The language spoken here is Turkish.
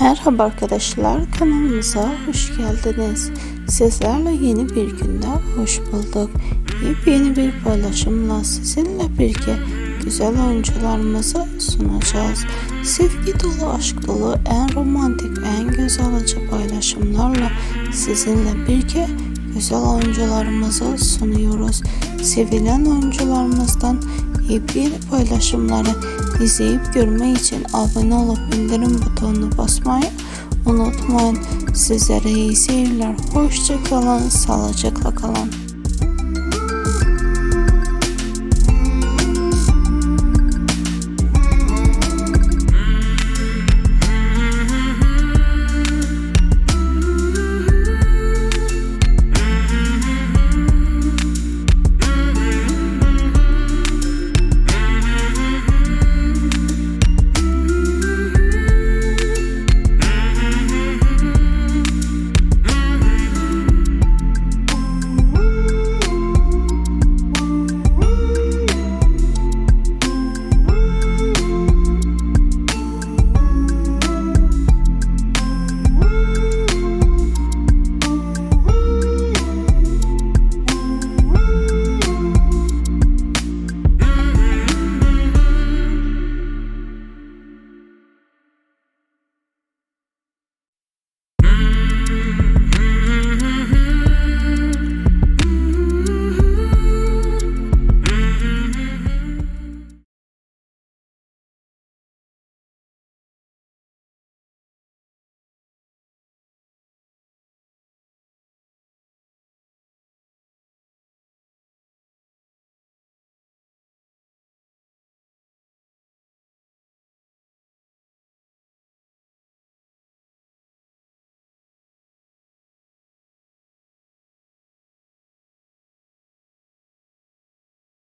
Merhaba arkadaşlar kanalımıza hoş geldiniz. Sizlerle yeni bir günde hoş bulduk. Yepyeni bir paylaşımla sizinle birlikte güzel oyuncularımızı sunacağız. Sevgi dolu, aşk dolu, en romantik, en göz alıcı paylaşımlarla sizinle birlikte güzel oyuncularımızı sunuyoruz. Sevilen oyuncularımızdan yepyeni paylaşımları izleyip görmek için abone olup bildirim butonuna basmayı unutmayın. Sizlere iyi seyirler. Hoşça kalın, sağlıcakla kalın.